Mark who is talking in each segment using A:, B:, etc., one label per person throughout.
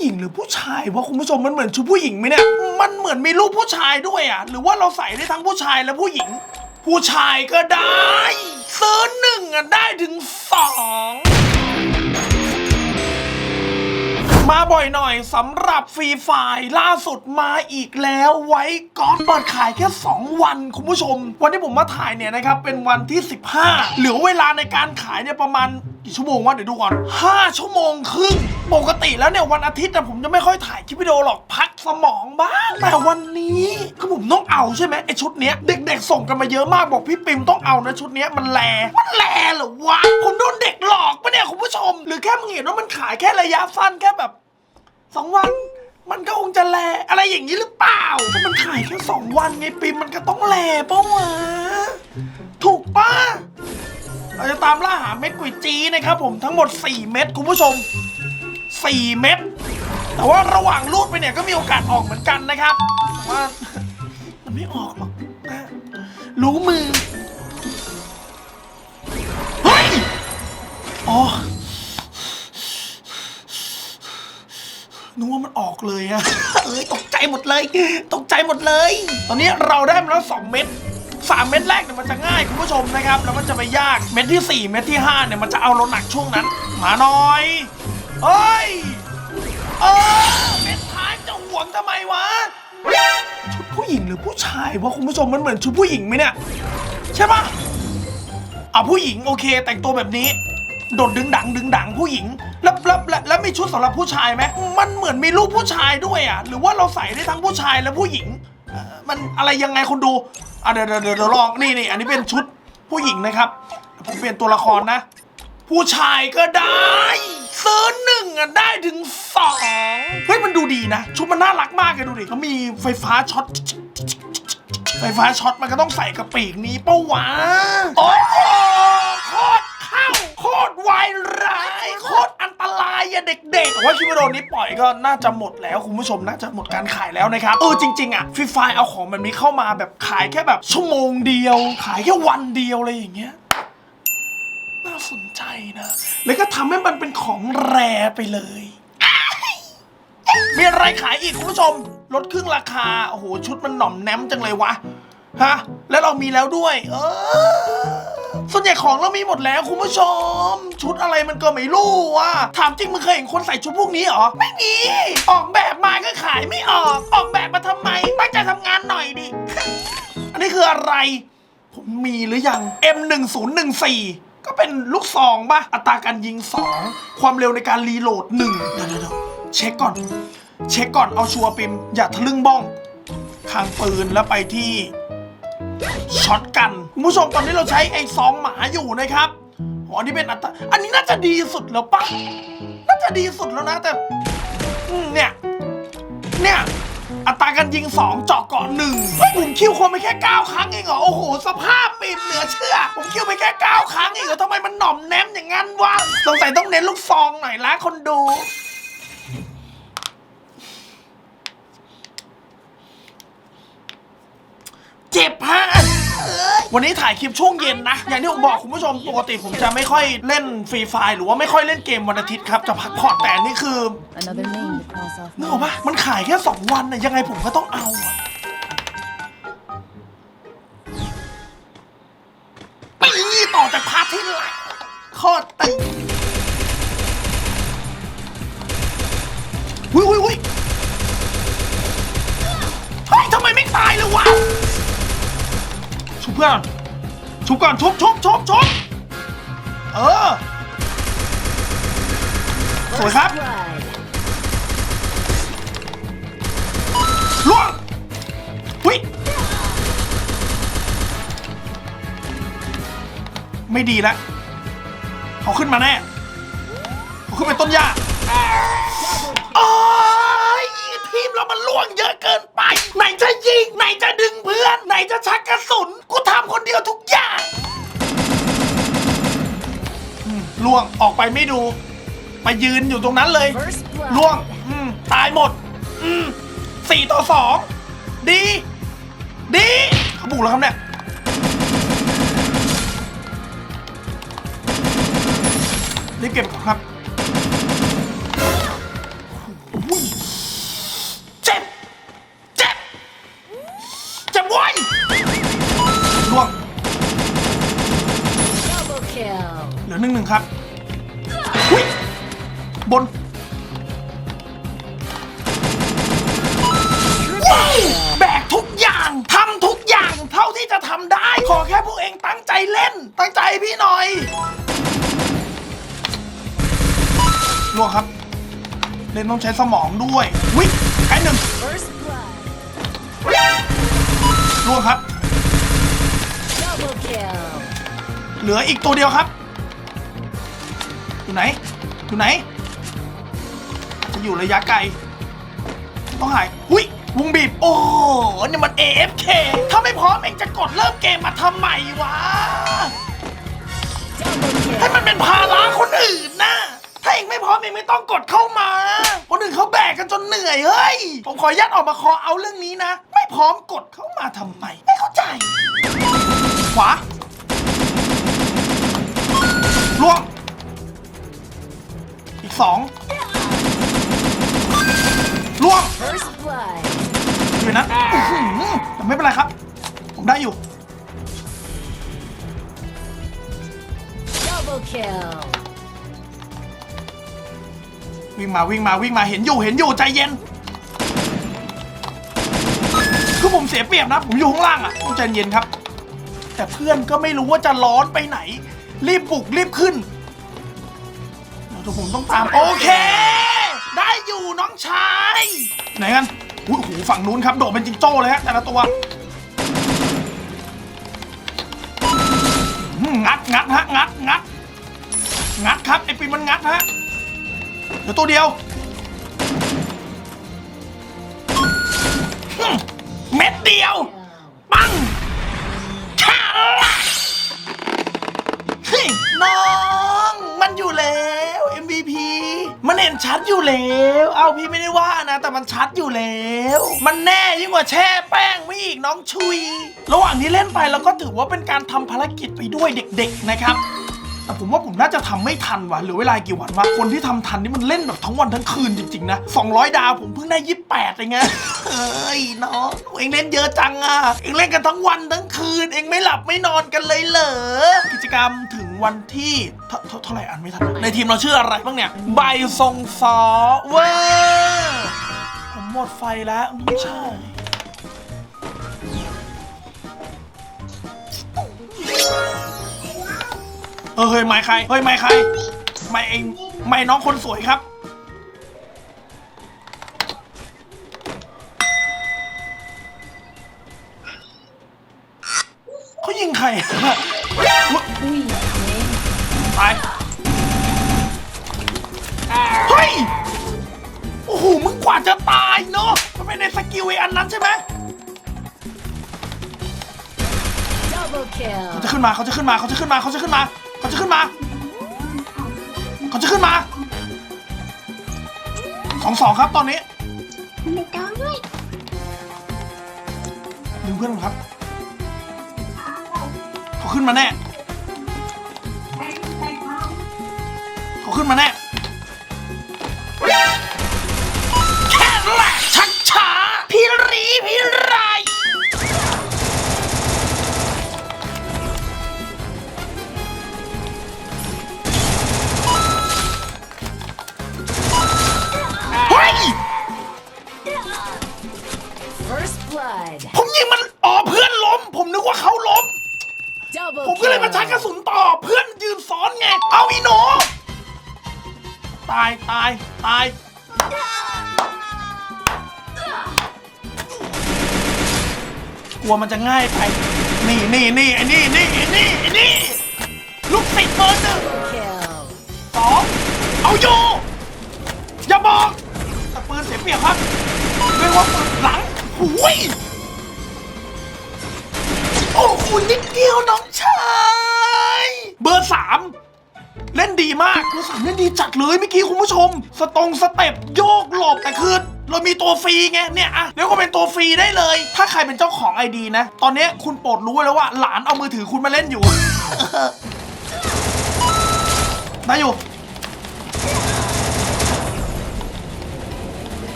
A: หญิงหรือผู้ชายวะคุณผู้ชมมันเหมือนชุดผู้หญิงไหมเนี่ย มันเหมือนมีรูปผู้ชายด้วยอะ หรือว่าเราใส่ได้ทั้งผู้ชายและผู้หญิง ผู้ชายก็ได้ ซื้อหนึ่งอะได้ถึงสองมาบ่อยหน่อยสำหรับฟรีไฟล์ล่าสุดมาอีกแล้วไว้ก่อนเปิดขายแค่ 2 วันคุณผู้ชม วันที่ผมมาถ่ายเนี่ยนะครับ เป็นวันที่ 15 เหลือเวลาในการขายเนี่ยประมาณกี่ชั่วโมงวะเดี๋ยวดูก่อน 5 ชั่วโมงครึ่ง ปกติแล้วเนี่ยวันอาทิตย์แต่ผมจะไม่ค่อยถ่ายคลิปวิดีโอหรอกพักสมองบ้าง แต่วันนี้คือผมต้องเอาใช่ไหมไอชุดเนี้ยเด็กๆส่งกันมาเยอะมากบอกพี่ปิมต้องเอานะชุดเนี้ยมันแลมันแลเหรอวะผมโดนเด็กหลอกปะเนี่ยคุณผู้ชม หรือแค่มึงเห็นว่ามันขายแค่ระยะสั้นแค่แบบสองวันมันก็คงจะแลอะไรอย่างนี้หรือเปล่าถ้ามันขายแค่สองวันไงปิมมันก็ต้องแลปะวะถูกปะ เราจะตามล่าหาเม็ดกุยจีนะครับผมทั้งหมด 4 เม็ดคุณผู้ชม 4 เม็ดแต่ว่าระหว่างรูดไปเนี่ยก็มีโอกาสออกเหมือนกันนะครับแต่ว่ามันไม่ออกหรอกนะรู้มือเฮ้ยอ๋อนึกว่ามันออกเลยอะเอ้ยตกใจหมดเลย ตกใจหมดเลย ตอนนี้เราได้มาแล้วสองเม็ด สามเม็ดแรกเนี่ยมันจะง่ายคุณผู้ชมนะครับ แล้วมันจะไปยากเม็ดที่สี่เม็ดที่ห้าเนี่ยมันจะเอาเราหนักช่วงนั้นมาหน่อยเฮ้ยเออเม็ดท้ายจะห่วงทำไมวะ ชุดผู้หญิงหรือผู้ชายวะคุณผู้ชมมันเหมือนชุดผู้หญิงไหมเนี่ยใช่ปะอะผู้หญิงโอเค แต่งตัวแบบนี้ โดดดึงดังดึงดังผู้หญิง แล้วแล้วแล้วแล้วมีชุดสำหรับผู้ชายไหมมันเหมือนมีรูปผู้ชายด้วยอะหรือว่าเราใส่ได้ทั้งผู้ชายและผู้หญิง มันอะไรยังไงคุณดูอะเดี๋ยวเดี๋ยวเดี๋ยวลองนี่นี่อันนี้เป็นชุดผู้หญิงนะครับ ผมเปลี่ยนตัวละครนะ ผู้ชายก็ได้ซื้อหนึ่งอะได้ถึงสองเฮ้ยมันดูดีนะ ชุดมันน่ารักมากเลยดูดิเขามีไฟฟ้าช็อตไฟฟ้าช็อตมันก็ต้องใส่กระปีกนี้ปะวะ โอ้โหโคตรเข้า โคตรไวร้ายโคตรอันตรายอะเด็กๆแต่ว่าคลิปวิดีโอนี้ปล่อยก็น่าจะหมดแล้วคุณผู้ชมน่าจะหมดการขายแล้วนะครับเออจริงๆอะฟรีไฟเอาของแบบนี้เข้ามาแบบขายแค่แบบชั่วโมงเดียว ขายแค่วันเดียวอะไรอย่างเงี้ยน่าสนใจนะ แล้วก็ทำให้มันเป็นของแรไปเลย มีอะไรขายอีกคุณผู้ชม ลดครึ่งราคา โอ้โห ชุดมันหน่อมแนมจังเลยวะ ฮะ แล้วเรามีแล้วด้วย เออ ส่วนใหญ่ของเรามีหมดแล้วคุณผู้ชม ชุดอะไรมันก็ไม่รู้ว่ะถามจริงมึงเคยเห็นคนใส่ชุดพวกนี้เหรอ ไม่มี ออกแบบมาก็ขายไม่ออก ออกแบบมาทำไมตั้งใจทำงานหน่อยดิ อันนี้คืออะไร ผมมีหรือยัง M1014 ก็เป็นลูกซองป่ะ อัตราการยิง 2 ความเร็วในการรีโหลด 1 เดี๋ยวเดี๋ยวเดี๋ยวเช็คก่อน เช็คก่อนเอาชัวร์ปิม อย่าทะลึ่งบ้องคางปืนแล้วไปที่ ช็อตกันคุณผู้ชมตอนนี้เราใช้ไอ้ซองหมาอยู่นะครับอ๋ออันนี้เป็นอัตราอันนี้น่าจะดีสุดแล้วปะน่าจะดีสุดแล้วนะแต่เนี่ย เนี่ย อัตราการยิง 2 เจาะเกาะหนึ่งเฮ้ผมคิวคนไปแค่ 9 ครั้งเองเหรอ โอ้โห สภาพปิดเหลือเชื่อ ผมคิวไปแค่ 9 ครั้งเองเหรอทำไมมันหน่อมแนมอย่างนั้นวะ สงสัยต้องเน้นลูกซองหน่อยละคนดู เจ็บฮะเอ้ยวันนี้ถ่ายคลิปช่วงเย็นนะ อย่างที่ผมบอกคุณผู้ชมปกติผมจะไม่ค่อยเล่นฟรีไฟหรือว่าไม่ค่อยเล่นเกมวันอาทิตย์ครับ จะพักผ่อนแต่นี่คือ
B: Another name to cross off
A: นึก
B: my
A: ออกปะมันขายแค่ 2 วันนะยังไงผมก็ต้องเอาอะปีต่อจากพาร์ทที่หลังโคตรตึง พื่อนชุบก่อนชุบชุบชุบชุบเออ สวยครับล่วงวิไม่ดีแล้วเขาขึ้นมาแน่เขาขึ้นไปต้นหญ้าโอ้ยทีมเรามันล่วง เยอะเกินไป ไหนจะยิง ไหนจะดึงเพื่อน ไหนจะชักกระสุน กูทำคนเดียวทุกอย่างอืมล่วงออกไปไม่ดู ไปยืนอยู่ตรงนั้นเลย
B: First blood.
A: ล่วงอืมตายหมด อืมสี่ต่อสองดี ดีเขาบุกแล้วครับเนี่ย รีบเก็บก่อนครับ ครับอุ้ยบนว้าวแบกทุกอย่างทำทุกอย่างเท่าที่จะทำได้ ขอแค่พวกเองตั้งใจเล่น ตั้งใจพี่หน่อยล่วงครับ เล่นต้องใช้สมองด้วยวิไกลหนึ่ง
B: First blood.
A: ล่วงครับ เหลืออีกตัวเดียวครับ อยู่ไหน อยู่ไหน จะอยู่ระยะไกล ต้องหายหุยวงบีบ โอ้โหนี่มัน AFK ถ้าไม่พร้อมเองจะกดเริ่มเกมมาทำไมวะ ให้มันเป็นภาระคนอื่นนะถ้าเองไม่พร้อมเองไม่ต้องกดเข้ามา คนอื่นเขาแบกกันจนเหนื่อยเฮ้ย ผมขออนุญาตออกมาคอเอาเรื่องนี้นะ ไม่พร้อมกดเข้ามาทำไม ไม่เข้าใจ ขวาล่วง อีกสองล่วงอยู่นั้นแต่ไม่เป็นไรครับ ผมได้อยู่วิ่งมาวิ่งมาวิ่งมาเห็นอยู่เห็นอยู่ใจเย็น คือผมเสียเปรียบนะ ผมอยู่ข้างล่างอะต้องใจเย็นครับ แต่เพื่อนก็ไม่รู้ว่าจะร้อนไปไหน รีบปลุกรีบขึ้น เดี๋ยวผมต้องตาม โอเค ได้อยู่น้องชาย ไหนกันอุ้ยโอ้โหฝั่งนู้นครับ โดดเป็นจิงโจ้เลยฮะแต่ละตัวอืมงัดงัดฮะงัดงัดงัดครับไอปินมันงัดฮะเดี๋ยวตัวเดียวหึ่มเม็ดเดียว ปังชาละเฮ้ยน้อง มันอยู่แล้ว MVP มัน เห็นชัดอยู่แล้ว เอาพี่ไม่ได้ว่านะ แต่มันชัดอยู่แล้ว มันแน่ยิ่งกว่าแช่แป้งไม่อีกน้องชุย ระหว่างที่เล่นไปเราก็ถือว่าเป็นการทำภารกิจไปด้วยเด็ก ๆนะครับแต่ผมว่าผมน่าจะทำไม่ทันว่ะหรือเวลากี่วันวะคนที่ทำทันนี่มันเล่นแบบทั้งวันทั้งคืนจริงๆนะ 200 ดาวผมเพิ่งได้ 28เองไงเฮ้ยน้องเองเล่นเยอะจังอะเองเล่นกันทั้งวันทั้งคืน เองไม่หลับไม่นอนกันเลยเหรอกิจกรรมถึง วันที่เท่าเท่าเท่าไหร่อ่านไม่ทันในทีมเราชื่ออะไรบ้างเนี่ย ใบทรงซอเว้ยผมหมดไฟแล้วไม่ใช่ เออเฮ้ย ไม่ใคร เฮ้ย ไม่ใคร ไม่เองไม่น้องคนสวยครับ เขายิงใคร
B: Ui,
A: ตายเฮ้ย โอ้โห มึงกว่าจะตายเนาะ มันเป็นในสกิลไอ้อันนั้นใช่ไหม
B: double kill.
A: เขาจะขึ้นมาเขาจะขึ้นมาเขาจะขึ้นมาเขาจะขึ้นมาเขาจะขึ้นมาเขาจะขึ้นมาสองสองครับตอนนี้
C: ไม่ต้องด้วย
A: ดึงเพื่อนผมครับ ขึ้นมาแน่เขาขึ้นมาแน่แค่แหละชักช้าพี่รีพี่ ตายตายตาย กลัวมันจะง่ายไป นี่นี่นี่ไอ้นี่นี่ไอ้นี่ไอ้นี่ลูกศิษย์เบอร์หนึ่งสองเอาอยู่ อย่าบอกแต่ปืนเสียเปรียบครับเรียว่าปืนหลังหุยโอ้โหนิดเดียวน้องช สามเล่นดีจัดเลยเมื่อกี้คุณผู้ชม สตรงสเต็ปโยกหลบแต่คือเรามีตัวฟรีไงเนี่ยอะเรียกว่าเป็นตัวฟรีได้เลย ถ้าใครเป็นเจ้าของไอดีนะ ตอนนี้คุณโปรดรู้ไว้แล้วว่า หลานเอามือถือคุณมาเล่นอยู่ ได้อยู่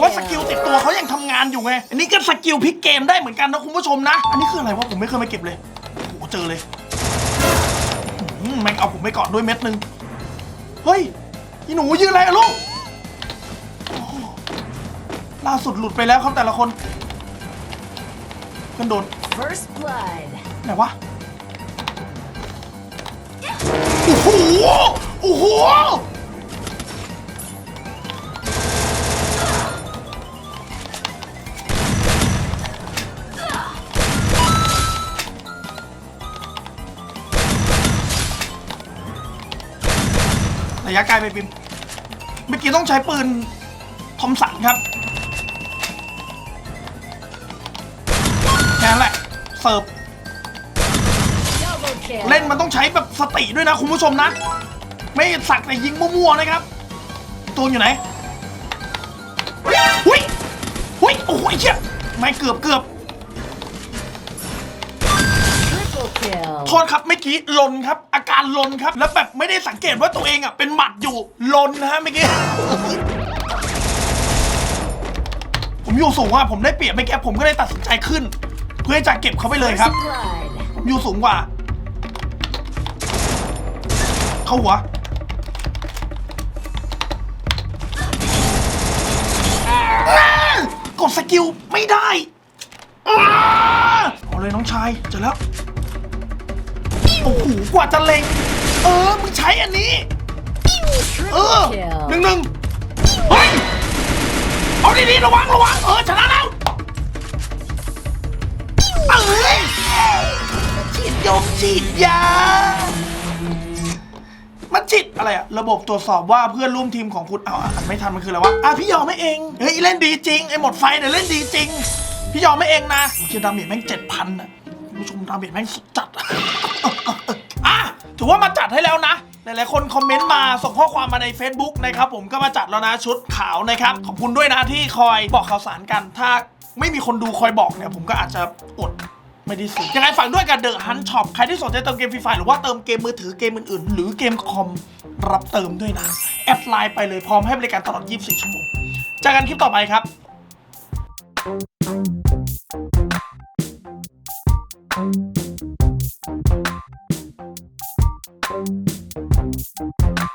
A: แล้วครับแต่ว่าสกิลติดตัวเขายังทำงานอยู่ไง อันนี้ก็สกิลพลิกเกมได้เหมือนกันนะคุณผู้ชมนะ อันนี้คืออะไรวะผมไม่เคยมาเก็บเลย โอ้โหเจอเลยอื้อหือแม่งเอาผมไปก่อนด้วยเม็ดหนึ่งเฮ้ยอีหนูยืนอะไรอะลูกโอ้โหล่าสุดหลุดไปแล้วครับแต่ละคนเพื่อนโดน
B: First blood.
A: ไหนวะ โอ้โห โอ้โห ระยะไกลไปปิมเมื่อกี้ต้องใช้ปืนทอมสันครับแค่นั้นแหละเสิร์ฟเล่นมันต้องใช้แบบสติด้วยนะคุณผู้ชมนะ ไม่สักแต่ยิงมั่วๆนะครับตัวอยู่ไหนหุยหุยโอ้โหไอ้เชี่ยไม่เกือบเกือบ ษครับเมื่อกี้ลนครับ อาการลนครับ แล้วแบบไม่ได้สังเกตว่าตัวเองอะเป็นหมัดอยู่ลนนะฮะเมื่อกี้ผมอยู่สูงอะผมได้เปรียบเมื่อกี้ผมก็เลยตัดสินใจขึ้น เพื่อจะเก็บเขาไปเลยครับผมอยู่สูงกว่า เข้าหัวกดสกิลไม่ได้อเอาเลยน้องชายเจอแล้ว โอ้โหกว่าจะเล็ง เออ มึงใช้อันนี้ เออหนึ่งหนึ่งเฮ้ย เอาดีๆระวังระวัง เออ ชนะแล้วเอ้ยฉีดยงฉีดยา มันจิตอะไรอะระบบตรวจสอบว่าเพื่อนร่วมทีมของคุณเอาอ่านไม่ทันมันคืออะไรวะ อะพี่ยอมไม่เอง เฮ้ยเล่นดีจริง ไอ้หมดไฟเนี่ยเล่นดีจริง พี่ยอมไม่เองนะเชียดาเมจแม่งเจ็ดพันอะผู้ชมดาเมจแม่งสุดจัดอะ ถือว่ามาจัดให้แล้วนะหลายๆคนคอมเมนต์มาส่งข้อความมาใน Facebook นะครับผมก็มาจัดแล้วนะชุดขาวนะครับ ขอบคุณด้วยนะที่คอยบอกข่าวสารกัน ถ้าไม่มีคนดูคอยบอกเนี่ย ผมก็อาจจะอดไม่ได้ซื้อยังไงฝากด้วยกับเดอะฮันช็อปใครที่สนใจเติมเกมฟรีไฟหรือว่าเติมเกมมือถือเกมอื่นๆ หรือเกมคอมรับเติมด้วยนะ แอดไลน์ไปเลยพร้อมให้บริการตลอด 24 ชั่วโมงเจอกันคลิปต่อไปครับ